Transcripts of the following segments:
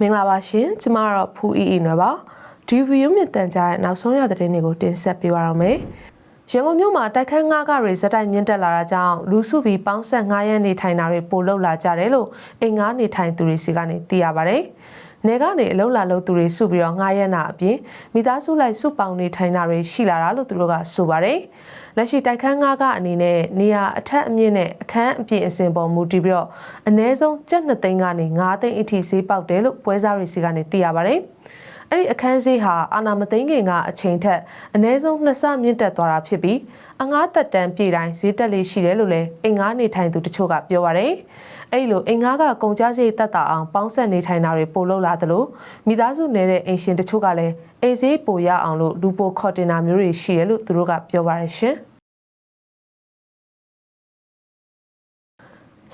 မင်္ဂလာပါရှင်ကျမကတော့ဖူအီအီနွယ်ပါဒီဗီဒီယိုမြင့်တန်ကြားရဲ့နောက်ဆုံးရသတင်းတွေကိုတင်ဆက်ပေးပါရမယ်ရန်ကုန်မြို့မှာတိုက်ခန်းငါးကတွေဇက်တိုက်မြင့်တက်လာတာကြောင့်လူစုပြီးပေါင်းဆက်ငါးရက်နေထိုင်တာတွေပိုလောက်လာကြတယ်လို့အိမ်ငါးနေထိုင်သူတွေစီကနေသိရပါတယ် နေကနေအလုံးလာလို့သူတွေစုပြီးတော့ငှားရမ်းတာအပြင်မိသားစုလိုက်စုပေါင်းနေထိုင်တာတွေရှိလာတာလို့သူတို့ကဆိုပါတယ်။လက်ရှိတိုက်ခန်းငှားကအနေနဲ့နေရာအထက်အမြင့်နဲ့အခန်းအပြင်အစင်ပေါ်မူတည်ပြီးတော့အ ਨੇ ဆုံးကျပ်2သိန်းကနေ9သိန်းအထိဈေးပေါက်တယ်လို့ပွဲစားတွေစီကနေသိရပါတယ်။ အဲ့ဒီအခန်းဈေးဟာအာနာမသိန်းခင်ကအချိန်ထက်အ ਨੇ ဆုံးနှစ်ဆမြင့်တက်သွားတာဖြစ်ပြီးအငားတက်တန်းပြည်တိုင်းဈေးတက်လေးရှိတယ်လို့လည်းအိမ်ငားနေထိုင်သူတချို့ကပြောပါတယ်။အဲ့ဒီလိုအိမ်ငားကကုန်ကြစရိတ်တက်တာအောင်ပေါင်းဆက်နေထိုင်တာတွေပိုလုပ်လာသလိုမိသားစုနေတဲ့အိမ်ရှင်တချို့ကလည်းအိမ်ဈေးပိုရအောင်လို့လူပိုခေါ်တင်တာမျိုးတွေရှိတယ်လို့သူတို့ကပြောပါတယ်ရှင်။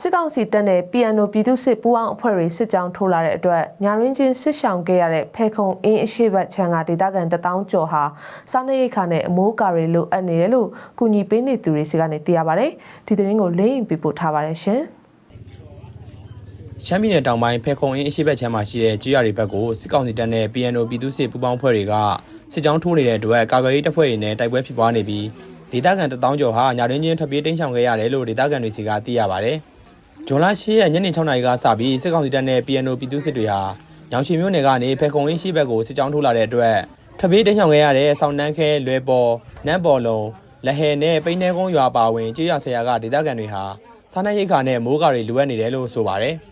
စစ်ကောင်စီတပ်နဲ့ PNO ပြည်သူစစ်ပူးပေါင်းအဖွဲ့တွေစစ်ကြောင်းထိုးလာတဲ့အတွက်ညာရင်းချင်းစစ်ဆောင်ခဲ့ရတဲ့ဖဲခုံအင်းအရှိဘတ်ချန်ကဒေသခံတထောင်ကျော်ဟာစားနပ်ရိက္ခာနဲ့အမိုးကာတွေလိုအပ်နေတယ်လို့ကုညီပေးနေသူတွေစီကနေသိရပါတယ်။ဒီသတင်းကိုလင်းရင်ပြပို့ထားပါတယ်ရှင်။ရှမ်းပြည်နယ်တောင်ပိုင်းဖဲခုံအင်းအရှိဘက်ချမ်းမှာရှိတဲ့ကြေးရတွေဘက်ကိုစစ်ကောင်စီတပ်နဲ့ PNO ပြည်သူ့စစ်ပူးပေါင်းဖွဲ့တွေကစစ်ကြောင်းထိုးနေတဲ့အတွက်ကာကွယ်ရေးတပ်ဖွဲ့တွေနဲ့တိုက်ပွဲဖြစ်ပွားနေပြီးဒေသခံတထောင်ကျော်ဟာညာတွင်းချင်းထပ်ပြေးတိမ်းရှောင်ခဲ့ရတယ်လို့ဒေသခံတွေစီကသိရပါဗျ။ ဂျွန်လ10ရက်ညနေ6နာရီကစပြီးစစ်ကောင်စီတပ်နဲ့ PNO ပြည်သူ့စစ်တွေဟာညောင်ချီမြို့နယ်ကနေဖဲခုံအင်းရှိဘက်ကိုစစ်ကြောင်းထိုးလာတဲ့အတွက်ထပ်ပြေးတိမ်းရှောင်ခဲ့ရတဲ့ဆောင်းနှန်းခဲလွယ်ပေါ်နန်းပေါ်လုံးလက်ဟဲနဲ့ပိန်းနှဲကုန်းရွာပါဝင်ကြေးရဆရာကဒေသခံတွေဟာစားနပ်ရိက္ခာနဲ့မိုးကာတွေလိုအပ်နေတယ်လို့ဆိုပါတယ်။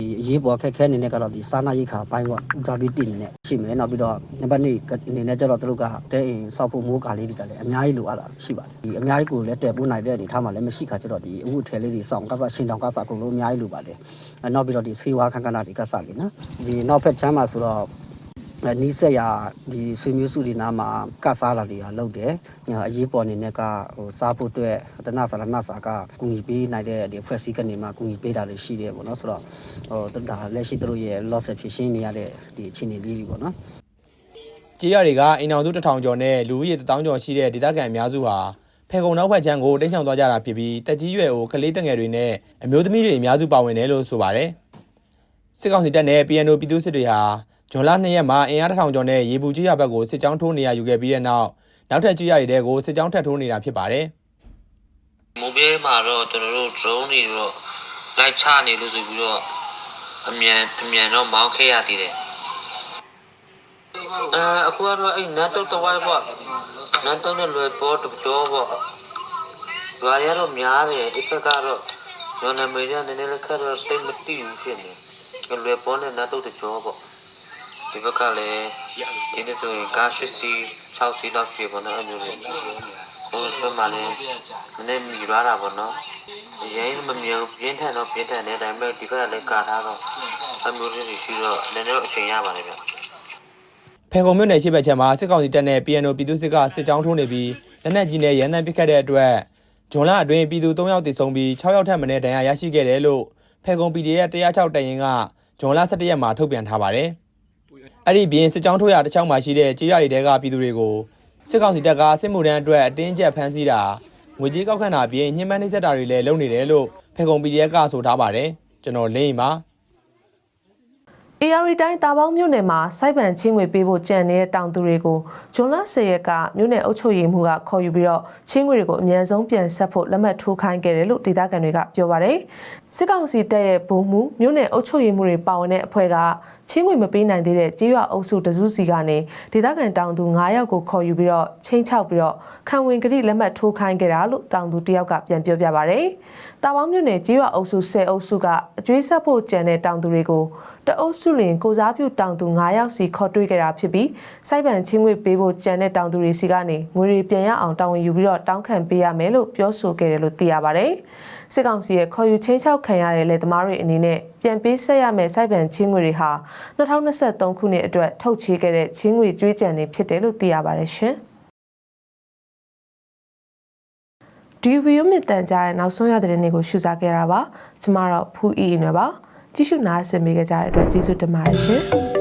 ဒီအရေးပေါ်ခက်ခဲအနေနဲ့ကတော့ဒီစာနာရိတ်ခါပိုင်းပေါ့ဦးစားပေးတင်နေနဲ့ရှိမယ်နောက်ပြီးတော့နံပါတ်2အနေနဲ့ကျတော့သူတို့ကတဲအိမ်ဆောက်ဖို့မိုးကာလေးတွေကလည်းအများကြီးလိုအပ်တာရှိပါတယ်ဒီအများကြီးကိုလည်းတည်ပိုးနိုင်တဲ့အနေထားမှာလည်းမရှိခါကျတော့ဒီအဝတ်အထည်လေးတွေစောင့်ကစားရှင်တောင်ကစားကုန်လုံးအများကြီးလိုပါတယ်အဲနောက်ပြီးတော့ဒီဆေးဝါးခန်းကနာတွေကစားလေးနော်ဒီနောက်ဖက်ချမ်းမှာဆိုတော့အဲ နီးစက်ရဒီဆွေမျိုးစုတွေနားမှာကစားလာတွေကလုပ်တယ်အရေးပေါ်အနေနဲ့ကဟိုစားဖို့အတွက်တနဆာလနဆာကကူညီပေးနိုင်တဲ့ဒီဖွဲ့စည်းကနေမှကူညီပေးတာတွေရှိတယ်ပေါ့နော်ဆိုတော့ဟိုဒါလက်ရှိသူတို့ရဲ့ loss ဖြစ်ရှင်းနေရတဲ့ဒီအခြေအနေလေးတွေပေါ့နော်ကြေးရတွေကအိမ်အောင်စုတစ်ထောင်ကျော်နဲ့လူဦးရေတစ်တောင်းကျော်ရှိတဲ့ဒေသခံအများစုဟာဖဲကုံနောက်ဘက်ချမ်းကိုတင်းချောင်သွားကြတာဖြစ်ပြီးတက်ကြီးရွယ်ကိုကလေးတငယ်တွေနဲ့အမျိုးသမီးတွေအများစုပါဝင်တယ်လို့ဆိုပါတယ်။စစ်ကောင်စီတပ်နဲ့ PNO ပြည်သူစစ်တွေဟာ ဂျွန်လ2ရက်မှာအင်အားတစ်ထောင်ကျော်နဲ့ရေပူကြေးရဘက်ကိုစစ်ကြောင်းထိုးနေရယူခဲ့ပြီးတဲ့နောက်နောက်ထပ်ကြေးရတွေတဲကိုစစ်ကြောင်းထပ်ထိုးနေတာဖြစ်ပါတယ်။မိုးပြေးမှာတော့ကျွန်တော်တို့ drone တွေတော့လိုက်ချနေလို့ဆိုပြီးတော့အမြန်အမြန်တော့မောင်းခဲ့ရသေးတယ်အဲအခုကတော့အဲ့နတ်တုတ်တဝိုင်းပေါ့နတ်တုတ်နဲ့လွယ်ပေါ်တကြောပေါ့ရွာရတော့များတယ်ဒီဘက်ကတော့ညနေမေးရနည်းနည်းလေးခက်တော့တိတ်မတိဘူးဖြစ်နေလွယ်ပေါ်နဲ့နတ်တုတ်တကြောပေါ့ ဒီဘက်ကလည်းဒီနေ့ဆိုရင်ကား8စီး6စီးလောက်ရှိပါတော့အဲ့မျိုးတွေဟိုဘက်မှာလည်းနည်းနည်းမြည်ရတာပေါ့နော်ရင်းမမြင်ပြင်းထန်တော့ပြင်းထန်တယ်ဒါပေမဲ့ဒီဘက်ကလည်းကာထားတော့အမျိုးတွေရှိတော့နည်းနည်းအချိန်ရပါတယ်ဗျဖဲခုံမြို့နယ်ရှိဘက်ချမ်းမှာစစ်ကောင်စီတပ်နဲ့ PNO ပြည်သူစစ်ကစစ်ကြောင်းထိုးနေပြီးလက်နက်ကြီးနဲ့ရန်တမ်းပစ်ခတ်တဲ့အတွက်ဂျွန်လအတွင်းပြည်သူ3ယောက်တိဆုံးပြီး6ယောက်ထပ်မံဒဏ်ရာရရှိခဲ့တယ်လို့ဖဲခုံ PDF 106တရင်ကဂျွန်လ17ရက်မှာထုတ်ပြန်ထားပါတယ်။ အဲ့ဒီပြင်စစ်ကြောင်းထိုးရတစ်ချောင်းမှာရှိတဲ့ကြေးရတွေတဲကပြည်သူတွေကိုစစ်ကောင်စီတပ်ကစစ်မှုထမ်းအတွက်အတင်းကျပ်ဖမ်းဆီးတာငွေကြေးကောက်ခံတာအပြင်ညှဉ်းပန်းနှိပ်စက်တာတွေလည်းလုပ်နေတယ်လို့ဖဲခုံ PDF ကဆိုထားပါတယ်။ကျွန်တော်လင်းရင်ပါ AR တိုင်းတာပေါင်းမြို့နယ်မှာစိုက်ပန်ချင်းငွေပေးဖို့ကြံနေတဲ့တောင်သူတွေကိုဂျွန်လ10ရက်ကမြို့နယ်အုပ်ချုပ်ရေးမှူးကခေါ်ယူပြီးတော့ချင်းငွေတွေကိုအမြန်ဆုံးပြန်ဆက်ဖို့လက်မှတ်ထိုးခိုင်းခဲ့တယ်လို့ဒေသခံတွေကပြောပါတယ်။စစ်ကောင်စီတပ်ရဲ့ဗိုလ်မှူးမြို့နယ်အုပ်ချုပ်ရေးမှူးတွေပါဝင်တဲ့အဖွဲ့က ချင်းငွေမပေးနိုင်သေးတဲ့ကြေးရွာအုပ်စုတစုစီကနေဒေသခံတောင်သူ9ယောက်ကိုခေါ်ယူပြီးတော့ချင်းချောက်ပြီးတော့ခံဝင်ကတိလက်မှတ်ထိုးခိုင်းခဲ့တာလို့တောင်သူတယောက်ကပြန်ပြောပြပါဗျ။တာပေါင်းမြို့နယ်ကြေးရွာအုပ်စု10အုပ်စုကအကျွေးဆက်ဖို့ကြံတဲ့တောင်သူတွေကိုတအုပ်စုလင်ကိုစားပြုတောင်သူ9ယောက်စီခေါ်တွေ့ခဲ့တာဖြစ်ပြီးစိုက်ပန်ချင်းငွေပေးဖို့ကြံတဲ့တောင်သူတွေစီကနေငွေတွေပြန်ရအောင်တာဝန်ယူပြီးတော့တောင်းခံပေးရမယ်လို့ပြောဆိုခဲ့တယ်လို့သိရပါတယ်။စစ်ကောင်စီရဲ့ခေါ်ယူချင်းချောက်ခံရတဲ့လက်သမားတွေအနေနဲ့ပြန်ပေးဆက်ရမယ့်စိုက်ပန်ချင်းငွေတွေဟာ2023ခုနှစ်အတွက်ထုတ်ချေခဲ့တဲ့ချင်းငွေကြွေးကြံတွေဖြစ်တယ်လို့သိရပါတယ်ရှင်။ဒီဗီဒီယိုမြင့်တန်ကြားရဲ့နောက်ဆုံးရတဲ့တဲ့တွေကိုရှုစားခဲ့တာပါကျမတော့ဖူးအီအီနွယ်ပါကြည့်ရှုနားဆင်ပေးကြတဲ့အတွက်ကျေးဇူးတင်ပါတယ်ရှင်